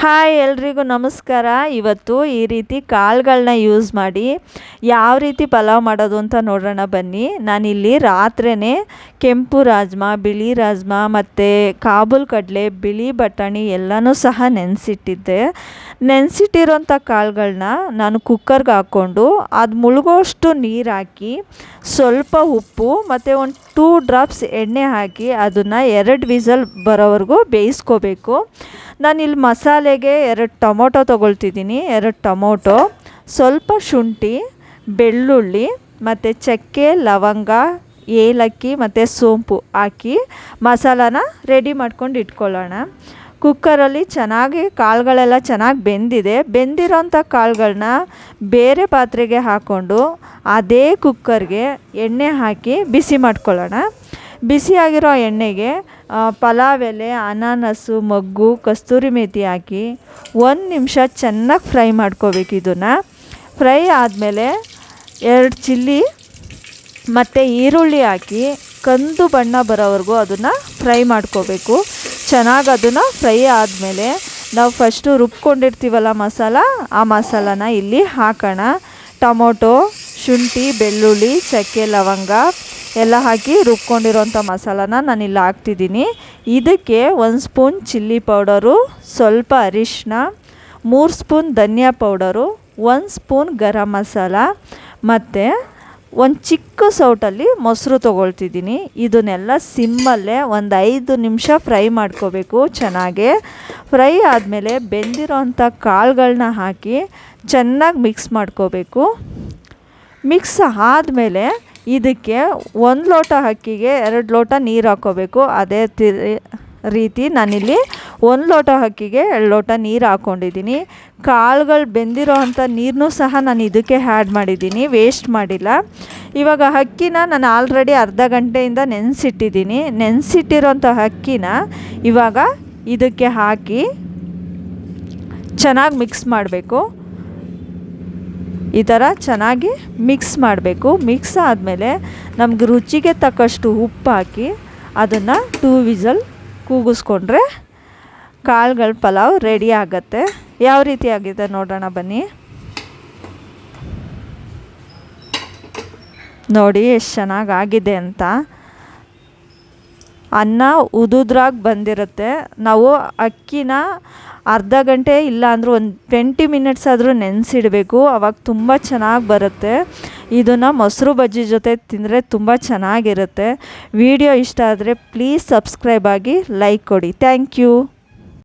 Hi ಎಲ್ರಿಗೂ ನಮಸ್ಕಾರ. ಇವತ್ತು ಈ ರೀತಿ ಕಾಳುಗಳನ್ನ ಯೂಸ್ ಮಾಡಿ ಯಾವ ರೀತಿ ಪಲಾವ್ ಮಾಡೋದು ಅಂತ ನೋಡೋಣ ಬನ್ನಿ. ನಾನಿಲ್ಲಿ ರಾತ್ರಿಯೇ ಕೆಂಪು ರಾಜ್ಮಾ, ಬಿಳಿ ರಾಜ್ಮಾ ಮತ್ತು ಕಾಬೂಲ್ ಕಡಲೆ, ಬಿಳಿ ಬಟಾಣಿ ಎಲ್ಲನೂ ಸಹ ನೆನೆಸಿಟ್ಟಿದ್ದೆ. ನೆನೆಸಿಟ್ಟಿರೋಂಥ ಕಾಳುಗಳನ್ನ ನಾನು ಕುಕ್ಕರ್ಗೆ ಹಾಕ್ಕೊಂಡು ಅದು ಮುಳುಗೋಷ್ಟು ನೀರು ಹಾಕಿ ಸ್ವಲ್ಪ ಉಪ್ಪು ಮತ್ತು ಒಂದು ಟೂ ಡ್ರಾಪ್ಸ್ ಎಣ್ಣೆ ಹಾಕಿ ಅದನ್ನು ಎರಡು ವಿಸಲ್ ಬರೋವರೆಗೂ ಬೇಯಿಸ್ಕೋಬೇಕು. ನಾನಿಲ್ಲಿ ಮಸಾಲೆಗೆ ಎರಡು ಟೊಮೊಟೊ ತೊಗೊಳ್ತಿದ್ದೀನಿ, ಎರಡು ಟೊಮೊಟೊ, ಸ್ವಲ್ಪ ಶುಂಠಿ, ಬೆಳ್ಳುಳ್ಳಿ ಮತ್ತು ಚಕ್ಕೆ, ಲವಂಗ, ಏಲಕ್ಕಿ ಮತ್ತು ಸೋಂಪು ಹಾಕಿ ಮಸಾಲಾನ ರೆಡಿ ಮಾಡ್ಕೊಂಡು ಇಟ್ಕೊಳ್ಳೋಣ. ಕುಕ್ಕರಲ್ಲಿ ಚೆನ್ನಾಗಿ ಕಾಳುಗಳೆಲ್ಲ ಚೆನ್ನಾಗಿ ಬೆಂದಿದೆ. ಬೆಂದಿರೋಂಥ ಕಾಳುಗಳನ್ನ ಬೇರೆ ಪಾತ್ರೆಗೆ ಹಾಕ್ಕೊಂಡು ಅದೇ ಕುಕ್ಕರ್ಗೆ ಎಣ್ಣೆ ಹಾಕಿ ಬಿಸಿ ಮಾಡ್ಕೊಳ್ಳೋಣ. ಬಿಸಿಯಾಗಿರೋ ಎಣ್ಣೆಗೆ ಪಲಾವ್ ಎಲೆ, ಅನಾನಸು, ಮೊಗ್ಗು, ಕಸ್ತೂರಿ ಮೇತಿ ಹಾಕಿ ಒಂದು ನಿಮಿಷ ಚೆನ್ನಾಗಿ ಫ್ರೈ ಮಾಡ್ಕೋಬೇಕು ಇದನ್ನು. ಫ್ರೈ ಆದಮೇಲೆ ಎರಡು ಚಿಲ್ಲಿ ಮತ್ತು ಈರುಳ್ಳಿ ಹಾಕಿ ಕಂದು ಬಣ್ಣ ಬರೋವರೆಗೂ ಅದನ್ನು ಫ್ರೈ ಮಾಡ್ಕೋಬೇಕು. ಚೆನ್ನಾಗಿ ಅದನ್ನು ಫ್ರೈ ಆದಮೇಲೆ ನಾವು ಫಸ್ಟು ರುಬ್ಕೊಂಡಿರ್ತೀವಲ್ಲ ಮಸಾಲ, ಆ ಮಸಾಲಾನ ಇಲ್ಲಿ ಹಾಕೋಣ. ಟೊಮೊಟೊ, ಶುಂಠಿ, ಬೆಳ್ಳುಳ್ಳಿ, ಚಕ್ಕೆ, ಲವಂಗ ಎಲ್ಲ ಹಾಕಿ ರುಬ್ಕೊಂಡಿರೋಂಥ ಮಸಾಲಾನ ನಾನಿಲ್ಲಿ ಹಾಕ್ತಿದ್ದೀನಿ. ಇದಕ್ಕೆ ಒಂದು ಸ್ಪೂನ್ ಚಿಲ್ಲಿ ಪೌಡರು, ಸ್ವಲ್ಪ ಅರಿಶಿನ ಮೂರು ಸ್ಪೂನ್ ಧನಿಯಾ ಪೌಡರು, ಒಂದು ಸ್ಪೂನ್ ಗರಂ ಮಸಾಲ ಮತ್ತು ಒಂದು ಚಿಕ್ಕ ಸೌಟಲ್ಲಿ ಮೊಸರು ತೊಗೊಳ್ತಿದ್ದೀನಿ. ಇದನ್ನೆಲ್ಲ ಸಿಮ್ಮಲ್ಲೇ ಒಂದು ಐದು ನಿಮಿಷ ಫ್ರೈ ಮಾಡ್ಕೋಬೇಕು ಚೆನ್ನಾಗೆ. ಫ್ರೈ ಆದಮೇಲೆ ಬೆಂದಿರೋಂಥ ಕಾಳುಗಳನ್ನ ಹಾಕಿ ಚೆನ್ನಾಗಿ ಮಿಕ್ಸ್ ಮಾಡ್ಕೋಬೇಕು. ಮಿಕ್ಸ್ ಆದಮೇಲೆ ಇದಕ್ಕೆ ಒಂದು ಲೋಟ ಅಕ್ಕಿಗೆ ಎರಡು ಲೋಟ ನೀರು ಹಾಕ್ಕೋಬೇಕು ಅದೇ ತಿ ರೀತಿ ನಾನಿಲ್ಲಿ ಒಂದು ಲೋಟ ಅಕ್ಕಿಗೆ ಎರಡು ಲೋಟ ನೀರು ಹಾಕ್ಕೊಂಡಿದ್ದೀನಿ ಕಾಳುಗಳು ಬೆಂದಿರೋ ಅಂಥ ನೀರನ್ನೂ ಸಹ ನಾನು ಇದಕ್ಕೆ ಆ್ಯಡ್ ಮಾಡಿದ್ದೀನಿ ವೇಸ್ಟ್ ಮಾಡಿಲ್ಲ. ಇವಾಗ ಅಕ್ಕಿನ ನಾನು ಆಲ್ರೆಡಿ ಅರ್ಧ ಗಂಟೆಯಿಂದ ನೆನೆಸಿಟ್ಟಿದ್ದೀನಿ ನೆನೆಸಿಟ್ಟಿರೋಂಥ ಅಕ್ಕಿನ ಇವಾಗ ಇದಕ್ಕೆ ಹಾಕಿ ಚೆನ್ನಾಗಿ ಮಿಕ್ಸ್ ಮಾಡಬೇಕು. ಈ ಥರ ಚೆನ್ನಾಗಿ ಮಿಕ್ಸ್ ಮಾಡಬೇಕು. ಮಿಕ್ಸ್ ಆದಮೇಲೆ ನಮ್ಗೆ ರುಚಿಗೆ ತಕ್ಕಷ್ಟು ಉಪ್ಪು ಹಾಕಿ ಅದನ್ನು ಟೂ ವಿಸಲ್ ಕೂಗಿಸ್ಕೊಂಡ್ರೆ ಕಾಳುಗಳ ಪಲಾವ್ ರೆಡಿ ಆಗುತ್ತೆ. ಯಾವ ರೀತಿ ಆಗಿದೆ ನೋಡೋಣ ಬನ್ನಿ. ನೋಡಿ ಎಷ್ಟು ಚೆನ್ನಾಗಿ ಆಗಿದೆ ಅಂತ. ಅನ್ನ ಉದುದ್ರಾಗಿ ಬಂದಿರುತ್ತೆ. ನಾವು ಅಕ್ಕಿನ ಅರ್ಧ ಗಂಟೆ ಇಲ್ಲ ಅಂದರೂ ಒಂದು ಟ್ವೆಂಟಿ ಮಿನಿಟ್ಸ್ ಆದರೂ ನೆನೆಸಿಡಬೇಕು. ಅವಾಗ ತುಂಬ ಚೆನ್ನಾಗಿ ಬರುತ್ತೆ. ಇದನ್ನು ಮೊಸರು ಬಜ್ಜಿ ಜೊತೆ ತಿಂದರೆ ತುಂಬ ಚೆನ್ನಾಗಿರುತ್ತೆ. ವಿಡಿಯೋ ಇಷ್ಟ ಆದರೆ ಪ್ಲೀಸ್ ಸಬ್ಸ್ಕ್ರೈಬ್ ಆಗಿ ಲೈಕ್ ಕೊಡಿ. Thank you